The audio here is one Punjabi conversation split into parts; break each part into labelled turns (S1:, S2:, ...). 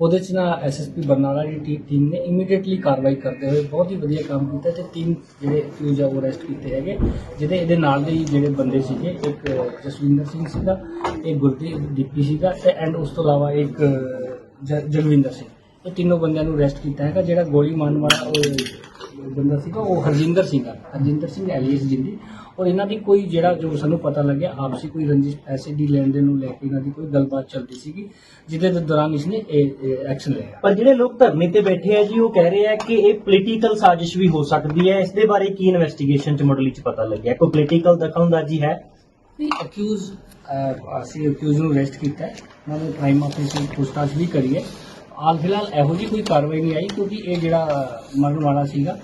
S1: ਉਹਦੇ ਚ ਨਾ ਐਸਐਸਪੀ ਬਰਨਾਲਾ ਦੀ ਟੀ- ਟੀਮ ਨੇ ਇਮੀਡੀਏਟਲੀ ਕਾਰਵਾਈ ਕਰਦੇ ਹੋਏ ਬਹੁਤ ਹੀ ਵਧੀਆ ਕੰਮ ਕੀਤਾ ਤੇ ਤਿੰਨ ਜਿਹੜੇ ਅਕਿਊਜ਼ ਆ, ਉਹ ਅਰੈਸਟ ਕੀਤੇ ਹੈਗੇ। ਜਿਹਦੇ ਇਹਦੇ ਨਾਲ ਦੇ ਹੀ ਜਿਹੜੇ ਬੰਦੇ ਸੀਗੇ, ਇੱਕ ਜਸਵਿੰਦਰ ਸਿੰਘ ਸੀਗਾ, ਇੱਕ ਗੁਰਦੀਪ ਦੀਪੀ ਸੀਗਾ ਤੇ ਐਂਡ ਉਸ ਤੋਂ ਇਲਾਵਾ ਇੱਕ, ਜ- ਜਗਵਿੰਦਰ ਸਿੰਘ। ਇਹ ਤਿੰਨੋਂ ਬੰਦਿਆਂ ਨੂੰ ਅਰੈਸਟ ਕੀਤਾ ਹੈਗਾ, ਜਿਹੜਾ ਗੋਲੀ ਮਾਰਨ ਵਾਲਾ ਉਹ ਬੰਦਾ ਸੀਗਾ ਉਹ ਹਰਜਿੰਦਰ ਸਿੰਘ ਆ ਹਰਜਿੰਦਰ ਸਿੰਘ ਐਲੀਅਸ ਜਿੰਦੀ। ਔਰ ਇਹਨਾਂ ਦੀ ਕੋਈ ਜਿਹੜਾ ਜੋ ਸਾਨੂੰ ਪਤਾ ਲੱਗਿਆ ਆਪਸੀ ਕੋਈ ਰੰਜਿਸ਼ ਪੈਸੇ ਦੀ ਲੈਣ ਦੇਣ ਨੂੰ ਲੈ ਕੇ ਇਹਨਾਂ ਦੀ ਕੋਈ ਗੱਲਬਾਤ ਚੱਲਦੀ ਸੀਗੀ ਜਿਹਦੇ ਦੇ ਦੌਰਾਨ ਇਸਨੇ ਐਕਸ਼ਨ ਲਿਆ।
S2: ਪਰ ਜਿਹੜੇ ਲੋਕ ਧਰਨੇ ਤੇ ਬੈਠੇ ਆ ਜੀ ਉਹ ਕਹਿ ਰਹੇ ਆ ਕਿ ਇਹ ਪੋਲੀਟੀਕਲ ਸਾਜ਼ਿਸ਼ ਵੀ ਹੋ ਸਕਦੀ ਹੈ। ਇਸ ਦੇ ਬਾਰੇ ਕੀ ਇਨਵੈਸਟੀਗੇਸ਼ਨ ਚ ਮੁੱਢਲੀ ਚ ਪਤਾ ਲੱਗਿਆ? ਕੋਈ ਪੋਲੀਟੀਕਲ ਦਖਲਅੰਦਾਜ਼ੀ ਹੈ?
S1: ਨਹੀਂ ਅਕਿਊਜ਼ ਅਸੀਂ ਅਕਿਊਜ਼ ਨੂੰ ਅਰੈਸਟ ਕੀਤਾ ਹੈ। ਉਹਨਾਂ ਨੂੰ ਪ੍ਰਾਈਮ ਆਫਿਸ ਵਿੱਚ ਪੁੱਛਤਾਛ ਵੀ ਕਰੀ ਹੈ। ਹਾਲ ਫਿਲਹਾਲ ਇਹੋ ਜਿਹੀ ਕੋਈ ਕਾਰਵਾਈ ਨਹੀਂ ਆਈ ਕਿਉਂਕਿ ਇਹ ਜਿਹੜਾ ਮਰਨ ਵਾਲਾ ਸੀਗਾ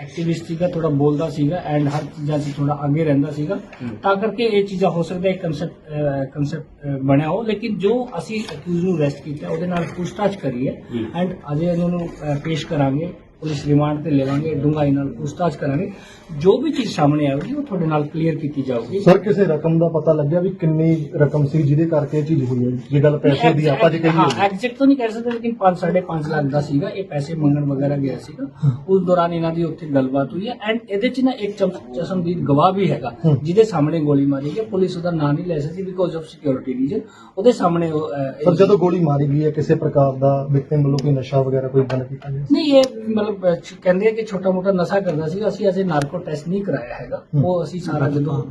S1: ਐਕਟਿਵਿਸਟ ਸੀਗਾ ਥੋੜਾ ਬੋਲਦਾ ਸੀਗਾ ਐਂਡ ਹਰ ਚੀਜ਼ਾਂ 'ਚ ਥੋੜਾ ਅੱਗੇ ਰਹਿੰਦਾ ਸੀਗਾ। ਤਾਂ ਕਰਕੇ ਇਹ ਚੀਜ਼ਾਂ ਹੋ ਸਕਦਾ ਹੈ ਕਨਸੈਪਟ ਕਨਸੈਪਟ ਬਣਿਆ ਹੋ। ਲੇਕਿਨ ਜੋ ਅਸੀਂ ਅਕਿਊਜ਼ ਨੂੰ ਅਰੈਸਟ ਕੀਤਾ ਉਹਦੇ ਨਾਲ ਪੁੱਛਤਾਛ ਕਰੀ ਹੈ। ਐਂਡ ਅਜੇ ਇਹਨਾਂ ਨੂੰ ਪੇਸ਼ ਕਰਾਂਗੇ। ਪੁਲਿਸ ਰਿਮਾਂਡ ਤੇ ਲੈਵਾਂਗੇ ਡੂੰਘਾਈ ਨਾਲ ਪੁੱਛਤਾਛ ਕਰਾਂਗੇ। ਜੋ ਵੀ ਚੀਜ਼ ਸਾਹਮਣੇ ਆਵੇਗੀ ਉਹ ਤੁਹਾਡੇ ਨਾਲ ਕਲੀਅਰ ਕੀਤੀ ਜਾਊਗੀ।
S3: ਸਰ ਕਿਸੇ ਰਕਮ ਦਾ ਪਤਾ ਲੱਗਿਆ ਵੀ ਕਿੰਨੀ ਰਕਮ ਸੀ ਜਿਹਦੇ ਕਰਕੇ ਇਹ ਚੀਜ਼ ਹੋਈ ਹੈ? ਜੇ ਗੱਲ ਪੈਸੇ ਦੀ ਆਪਾਂ ਜੇ
S1: ਹਾਂ
S3: ਕਹੀਏ
S1: ਐਗਜ਼ੈਕਟ ਤਾਂ ਨਹੀਂ ਕਹਿ ਸਕਦੇ ਲੇਕਿਨ 5 5.5 ਲੱਖ ਦਾ ਸੀਗਾ। ਇਹ ਪੈਸੇ ਮੰਗਣ ਵਗੈਰਾ ਗਿਆ ਸੀਗਾ। ਉਸ ਦੌਰਾਨ ਇਹਨਾਂ ਦੀ ਉੱਥੇ ਗੱਲਬਾਤ ਹੋਈ ਹੈ। ਐਂਡ ਇਹਦੇ ਚ ਨਾ ਇੱਕ ਚਸ਼ਮਦੀਦ ਗਵਾਹ ਵੀ ਹੈਗਾ। ਜਿਹਦੇ ਸਾਹਮਣੇ ਗੋਲੀ ਮਾਰੀ ਗਈ। ਪੁਲਿਸ ਉਹਦਾ ਨਾਂ ਨਹੀਂ ਲੈ ਸਕਦੀ ਬਿਕੋਜ਼ ਆਫ ਸਿਕਿਉਰਿਟੀ ਰੀਜ਼ਨ ਉਹਦੇ ਸਾਹਮਣੇ ਉਹ, ਅਹ, ਇਹ-
S3: ਸਰ ਜਦੋਂ ਗੋਲੀ ਮਾਰੀ ਗਈ ਹੈ ਕਿਸੇ ਪ੍ਰਕਾਰ ਦਾ ਵਿਕਟਿਮ ਵੱਲੋਂ ਕੋਈ ਨਸ਼ਾ ਵਗੈਰਾ ਕੋਈ ਬੰਦ ਕੀਤਾ ਗਿਆ?
S1: ਨਹੀਂ ਇਹ ਮਤਲਬ ਅਹ, ਕਹਿੰਦੇ ਆ ਕਿ ਛੋਟਾ ਮੋਟਾ ਨਸ਼ਾ ਕਰਦਾ ਸੀਗਾ ਅਸੀਂ ਅਜੇ ਨਾਰਕੋ ਟੈਸਟ ਨਹੀਂ ਕਰਾਇਆ ਹੈਗਾ। ਉਹ ਅਸੀਂ ਸਾਰਾ ਜਦੋਂ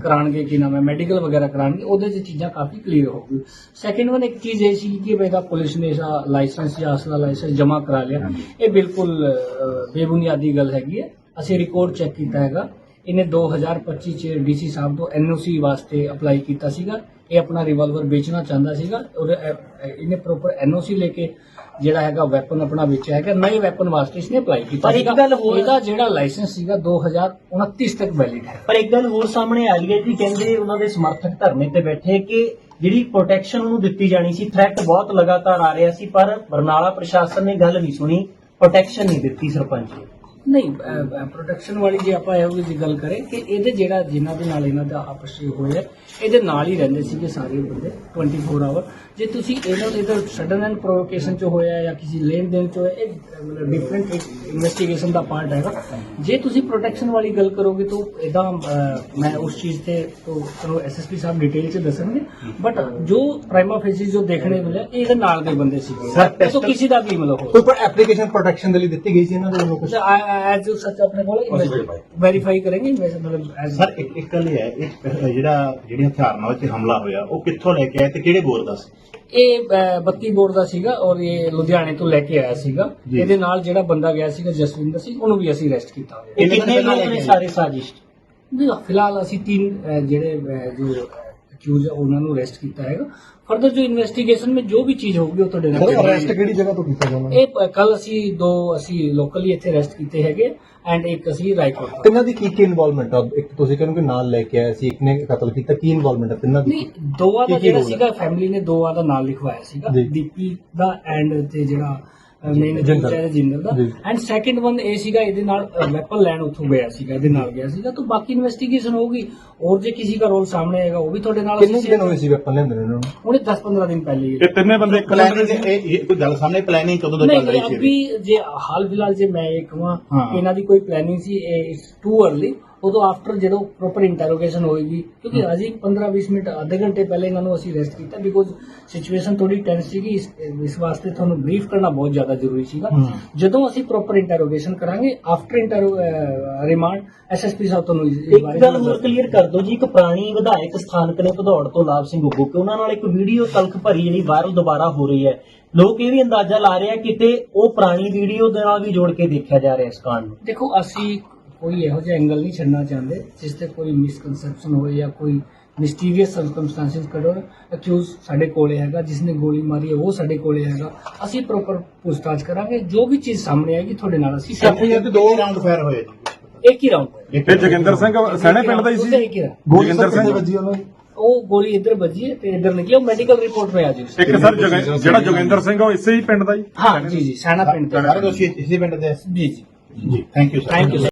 S1: ਕਰਾਣਗੇ ਕੀ ਨਾਮ ਹੈ ਮੈਡੀਕਲ ਵਗੈਰਾ ਕਰਾਣਗੇ ਉਹਦੇ 'ਚ ਚੀਜ਼ਾਂ ਕਾਫੀ ਕਲੀਅਰ ਹੋ ਗਈ ਸੈਕਿੰਡ ਵਨ ਇੱਕ ਚੀਜ਼ ਇਹ ਸੀ ਕਿ ਬੇਦਾ ਪੁਲਿਸ ਨੇ ਇਸਾ ਲਾਇਸੈਂਸ ਜਾਂ ਅਸਲਾ ਲਾਇਸੈਂਸ ਜਮ੍ਹਾਂ ਕਰਾ ਲਿਆ। ਇਹ ਬਿਲਕੁਲ ਬੇਬੁਨਿਆਦੀ ਗੱਲ ਹੈਗੀ ਹੈ। ਅਸੀਂ ਰਿਕਾਰਡ ਚੈੱਕ ਕੀਤਾ ਹੈਗਾ। ਇਹਨੇ 2025 ਚ ਡੀਸੀ ਸਾਹਿਬ ਤੋਂ ਐਨਓਸੀ ਵਾਸਤੇ ਅਪਲਾਈ ਕੀਤਾ ਸੀਗਾ। ਇਹ ਆਪਣਾ ਰਿਵਾਲਵਰ ਵੇਚਣਾ ਚਾਹੁੰਦਾ ਸੀਗਾ। ਔਰ ਇਹ- ਇਹ- ਇਹਨੇ ਪ੍ਰੋਪਰ ਐਨਓਸੀ ਲੈ ਕੇ ਜਿਹੜਾ ਹੈਗਾ ਵੈਪਨ ਆਪਣਾ ਵੇਚਿਆ ਹੈਗਾ। ਨਏ ਵੈਪਨ ਵਾਸਤੇ ਇਸਨੇ ਅਪਲਾਈ ਕੀਤਾ
S2: ਪਰ ਇੱਕ। ਗੱਲ ਹੋਰ-
S1: ਇਹਦਾ ਜਿਹੜਾ ਲਾਇਸੈਂਸ ਸੀਗਾ 2029 ਤੱਕ ਵੈਲਿਡ ਹੈ।
S2: ਪਰ ਇੱਕ ਗੱਲ ਹੋਰ ਸਾਹਮਣੇ ਆ ਰਹੀ ਹੈ ਜੀ ਕਹਿੰਦੇ ਉਹਨਾਂ ਦੇ ਸਮਰਥਕ ਧਰਨੇ ਤੇ ਬੈਠੇ ਕਿ ਜਿਹੜੀ ਪ੍ਰੋਟੈਕਸ਼ਨ ਉਹਨੂੰ ਦਿੱਤੀ ਜਾਣੀ ਸੀ। ਥ੍ਰੈਟ ਬਹੁਤ ਲਗਾਤਾਰ ਆ ਰਿਹਾ ਸੀ ਪਰ ਬਰਨਾਲਾ ਪ੍ਰਸ਼ਾਸਨ ਨੇ ਗੱਲ ਨਹੀਂ ਸੁਣੀ। ਪ੍ਰੋਟੈਕਸ਼ਨ ਨਹੀਂ ਦਿੱਤੀ ਸਰਪੰਚ ਨੂੰ।
S1: ਨਹੀਂ ਪ੍ਰੋਟੈਕਸ਼ਨ ਵਾਲੀ ਜੇ ਆਪਾਂ ਇਹੋ ਜਿਹੀ ਗੱਲ ਕਰੇ ਕਿ ਇਹਦੇ ਜਿਹੜਾ ਜਿਨ੍ਹਾਂ ਦੇ ਨਾਲ ਇਹਨਾਂ ਦਾ ਆਪਸ ਵਿੱਚ ਹੋਇਆ ਇਹਦੇ ਨਾਲ ਹੀ ਰਹਿੰਦੇ ਸੀਗੇ ਸਾਰੇ ਬੰਦੇ 24 ਆਵਰ ਜੇ ਤੁਸੀਂ ਇਹਨਾਂ ਇਹਦਾ ਸਡਨ ਐਂਡ ਪ੍ਰੋਵੋਕੇਸ਼ਨ ਚ ਹੋਇਆ ਜਾਂ ਕਿਸੇ ਲੈਣ ਦੇਣ ਚ ਹੋਇਆ ਇਹ ਮਤਲਬ ਡਿਫਰੈਂਟ ਇਨਵੈਸਟੀਗੇਸ਼ਨ ਦਾ ਪਾਰਟ ਹੈਗਾ। ਜੇ ਤੁਸੀਂ ਪ੍ਰੋਟੈਕਸ਼ਨ ਵਾਲੀ ਗੱਲ ਕਰੋਗੇ ਤਾਂ ਇਦਾਂ ਮੈਂ ਉਸ ਚੀਜ਼ ਤੇ ਤੋਂ ਤੁਹਾਨੂੰ ਐਸਐਸਪੀ ਸਾਹਿਬ ਡਿਟੇਲ ਚ ਦੱਸਣਗੇ। ਬਟ ਜੋ ਪ੍ਰਾਈਮਾ ਫੇਸੀ ਜੋ ਦੇਖਣੇ ਮਿਲਿਆ ਇਹ ਇਹਦੇ ਨਾਲ ਦੇ ਬੰਦੇ ਇਹ ਤੋਂ ਕਿਸੇ ਦਾ ਵੀ ਮਤਲਬ
S4: ਕੋਈ ਐਪਲੀਕੇਸ਼ਨ ਪ੍ਰੋਟੈਕਸ਼ਨ ਦੇ ਲਈ ਦਿੱਤੀ ਗਈ ਸੀ ਇਹਨਾਂ ਦੇ ਵੱਲੋਂ ਕੁਝ
S1: ਐਜ਼ ਯੂ ਸੱਚ ਆਪਣੇ ਕੋਲ ਵੈਰੀਫਾਈ ਕरेंगे ਵੈਸੇ ਮਤਲਬ as-
S5: ਸਰ ਇੱਕ ਇੱਕ ਗੱਲ ਇਹ ਹੈ ਇਹ ਅਹ, ਜਿਹੜਾ ਜਿਹੜੇ ਹਥਿਆਰ ਨਾਲ ਇੱਥੇ ਹਮਲਾ ਹੋਇਆ ਉਹ ਕਿੱਥੋਂ ਲੈ ਕੇ ਆਏ ਤੇ ਕਿਹੜੇ ਬੋਰ ਦਾ ਸੀ?
S1: ਇਹ ਅਹ, 32 ਬੋਰ ਦਾ ਸੀਗਾ ਔਰ ਇਹ ਲੁਧਿਆਣੇ ਤੋਂ ਲੈ ਕੇ ਆਇਆ ਸੀਗਾ।
S5: ਜੀ।
S1: ਇਹਦੇ ਨਾਲ ਜਿਹੜਾ ਬੰਦਾ ਗਿਆ ਸੀਗਾ ਜਸਵਿੰਦਰ ਸਿੰਘ ਉਹਨੂੰ ਵੀ ਅਸੀਂ ਅਰੈਸਟ ਕੀਤਾ ਹੋਇਆ।
S2: ਇਹ
S5: ਕਿੰਨੇ
S2: ਕਿੰਨੇ
S5: ਦਿਨ
S2: ਲੋਕ
S5: ਲੈ
S2: ਨੇ?
S5: ਕੇ
S2: ਸਾਰੇ ਸਾਜ਼ਿਸ਼?
S1: ਨਹੀਂ, ਫਿਲਹਾਲ ਅਸੀਂ ਤਿੰਨ ਜਿਹੜੇ ਜੋ ਅਕਿਊਜ਼ ਉਹਨਾਂ ਨੂੰ ਅਰੈਸਟ ਕੀਤਾ ਹੈਗਾ ਫਰਦਰ ਜੋ ਇਨਵੈਸਟੀਗੇਸ਼ਨ ਵਿੱਚ ਜੋ ਵੀ ਚੀਜ਼ ਹੋਊਗੀ ਉਹ ਤੁਹਾਡੇ
S3: ਸਰ
S1: ਨਾਲ
S3: ਅਰੈਸਟ ਕਿਹੜੀ ਜਗ੍ਹਾ ਤੋਂ ਕੀਤਾ ਜਾਣਾ
S1: ਇਹ ਕੱਲ ਅਸੀਂ ਦੋ ਅਸੀਂ ਲੋਕਲੀ ਇੱਥੇ ਅਰੈਸਟ ਕੀਤੇ ਹੈਗੇ ਐਂਡ ਇੱਕ ਅਸੀਂ ਰਾਏਕੋਟ।
S4: ਤਿੰਨਾਂ ਦੀ ਕੀ ਕੀ ਇਨਵੋਲਵਮੈਂਟ ਆ ਇੱਕ ਤੁਸੀਂ ਕਹਿੰਦੇ ਕਿ ਨਾਲ ਲੈ ਕੇ ਆਏ ਸੀ ਇੱਕ ਨੇ ਕਤਲ ਕੀਤਾ ਕੀ ਇਨਵੋਲਵਮੈਂਟ ਹੈ ਤਿੰਨਾਂ ਦੀ
S1: ਨਹੀਂ ਦੋਵਾਂ ਦਾ ਜਿਹੜਾ? ਸੀਗਾ ਫੈਮਿਲੀ ਨੇ ਦੋਵਾਂ ਦਾ ਨਾਮ ਲਿਖਵਾਇਆ ਸੀਗਾ। ਦੀਪੀ ਦਾ ਐਂਡ ਤੇ ਜਿਹੜਾ ਮੇਨ
S4: ਜਿੰਦਲ।
S1: ਹੈ ਜਿੰਦਲ ਦਾ। ਐਂਡ ਸੈਕਿੰਡ ਵਨ ਇਹ ਸੀਗਾ ਇਹਦੇ ਨਾਲ ਵੈਪਨ ਲੈਣ ਉੱਥੋਂ ਗਿਆ ਸੀਗਾ ਇਹਦੇ ਨਾਲ ਗਿਆ ਸੀਗਾ। ਤਾਂ ਬਾਕੀ ਇਨਵੈਸਟੀਗੇਸ਼ਨ ਹੋਊਗੀ। ਔਰ ਜੇ ਕਿਸੇ ਦਾ ਰੋਲ ਸਾਹਮਣੇ ਆਏਗਾ ਉਹ ਵੀ ਤੁਹਾਡੇ ਨਾਲ
S4: ਕਿੰਨੇ ਦਿਨ ਹੋਏ ਸੀ ਵੈਪਨ ਲੈਂਦੇ ਨੇ ਇਹਨਾਂ ਨੂੰ
S1: ਉਹਨੇ 10-15 ਦਿਨ ਪਹਿਲੇ ਹੀ
S6: ਇਹ ਤਿੰਨੇ ਬੰਦੇ ਇੱਕ
S5: ਪਲੈਨਿੰਗ ਇਹ ਇਹ ਕੋਈ ਗੱਲ ਸਾਹਮਣੇ ਪਲੈਨਿੰਗ ਕਦੋਂ ਤੋਂ ਚੱਲ ਰਹੀ ਸੀ
S1: ਅਭੀ ਜੇ ਹਾਲ ਫਿਲਹਾਲ ਜੇ ਮੈਂ ਇਹ ਕਹਾਂ ਇਹਨਾਂ ਦੀ ਕੋਈ ਪਲੈਨਿੰਗ ਸੀ ਇਟਸ ਟੂ अर्ਲੀ ਉਦੋਂ ਆਫਟਰ ਜਦੋਂ ਪ੍ਰੋਪਰ ਇੰਟਰੋਗੇਸ਼ਨ ਹੋਏਗੀ ਕਿਉਂਕਿ ਅਜੇ 15-20 ਮਿੰਟ ਅੱਧੇ ਘੰਟੇ ਪਹਿਲੇ ਇਹਨਾਂ ਨੂੰ ਅਸੀਂ ਅਰੈਸਟ ਕੀਤਾ ਬਿਕੋਜ਼ ਸਿਚੁਏਸ਼ਨ ਥੋੜੀ ਟੈਂਸ ਸੀਗੀ ਇਸ ਇਸ ਵਾਸਤੇ ਤੁਹਾਨੂੰ ਬਰੀਫ ਕਰਨਾ ਬਹੁਤ ਜ਼ਿਆਦਾ ਜ਼ਰੂਰੀ ਸੀਗਾ। ਜਦੋਂ ਅਸੀਂ ਪ੍ਰੋਪਰ ਇੰਟਰੋਗੇਸ਼ਨ ਕਰਾਂਗੇ ਆਫਟਰ ਇੰਟਰੋ ਰਿਮਾਂਡ ਐਸਐਸਪੀ ਸਾਹਿਬ ਤੁਹਾਨੂੰ ਇਸ ਬਾਰੇ
S2: ਗੱਲ ਹੋਰ ਕਲੀਅਰ ਕਰ ਦਿਓ ਜੀ ਇੱਕ ਪੁਰਾਣੀ ਵਿਧਾਇਕ ਸਥਾਨਕ ਨੇ ਭਦੌੜ ਤੋਂ ਲਾਭ ਸਿੰਘ ਉੱਗੂ ਕਿ ਉਹਨਾਂ ਨਾਲ ਇੱਕ ਵੀਡੀਓ ਤਲਖ ਭਰੀ ਜਿਹੜੀ ਵਾਇਰਲ ਦੁਬਾਰਾ ਹੋ ਰਹੀ ਹੈ। ਲੋਕ ਇਹ ਵੀ ਅੰਦਾਜ਼ਾ ਲਾ ਰਹੇ ਆ ਕਿਤੇ ਉਹ ਪੁਰਾਣੀ ਵੀਡੀਓ ਦੇ ਨਾਲ ਵੀ ਜੋੜ ਕੇ ਦੇਖਿਆ ਜਾ ਰਿਹਾ ਇਸ ਕਾਂਡ ਨੂੰ।
S1: ਦੇਖੋ ਅਸੀਂ ਕੋਈ ਇਹੋ ਜਿਹਾ ਐਂਗਲ ਨਹੀਂ ਛੱਡਣਾ ਚਾਹੁੰਦੇ ਜਿਸ ਤੇ ਕੋਈ ਮਿਸਕਨਸੈਪਸ਼ਨ ਹੋਏ ਜਾਂ ਕੋਈ ਮਿਸਟੀਰੀਅਸ ਸਰਕਮਸਟੈਂਸਸ ਕੱਢੋ ਅਕਿਊਜ਼ ਸਾਡੇ ਕੋਲੇ ਹੈਗਾ ਜਿਸ ਨੇ ਗੋਲੀ ਮਾਰੀ ਹੈ ਉਹ ਸਾਡੇ ਕੋਲੇ ਹੈਗਾ। ਅਸੀਂ ਪ੍ਰੋਪਰ ਪੁੱਛਤਾਛ ਕਰਾਂਗੇ ਜੋ ਵੀ ਚੀਜ਼ ਸਾਹਮਣੇ ਆਏਗੀ ਤੁਹਾਡੇ ਨਾਲ ਅਸੀਂ
S5: ਐਫਆਈਆਰ ਤੇ ਦੋ ਰਾਉਂਡ ਫਾਇਰ ਹੋਏ। ਜੀ
S1: ਇੱਕ ਹੀ ਰਾਉਂਡ
S6: ਇਹ ਜੋਗਿੰਦਰ ਸਿੰਘ ਸਹਿਣੇ ਪਿੰਡ ਦਾ ਹੀ ਸੀ?
S1: ਇੱਕ
S6: ਜੋਗਿੰਦਰ ਸਿੰਘ
S3: ਵੱਜੀ ਉਹਨਾਂ। ਦੀ
S1: ਉਹ ਗੋਲੀ ਇੱਧਰ ਵੱਜੀ ਹੈ ਤੇ ਇੱਧਰ ਨਿਕਲੀ ਉਹ ਮੈਡੀਕਲ ਰਿਪੋਰਟ में ਆ ਜੀ
S6: ਇੱਕ ਸਰ ਜਿਹੜਾ ਜੋਗਿੰਦਰ ਸਿੰਘ ਉਹ ਇਸੇ ਹੀ ਪਿੰਡ ਦਾ ਹੀ?
S1: ਹਾਂ ਜੀ ਜੀ ਸੈਣਾ ਪਿੰਡ ਤੋਂ
S5: ਸਾਰੇ ਦੋਸ਼ੀ ਇਸੇ ਪਿੰਡ ਦੇ।
S1: ਜੀ ਜੀ।
S5: ਜੀ thank you sir
S1: thank you